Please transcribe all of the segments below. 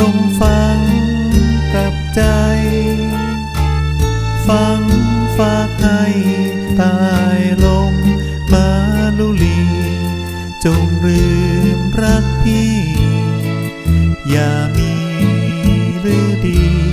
ลงฟังกับใจ ฟังฝากให้ตายลงมาลุลี จงลืมรักพี่ อย่ามีหรือดี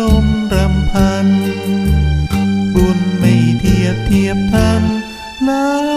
ลมรำพัน บุญไม่เทียบเทียบทันน้ำ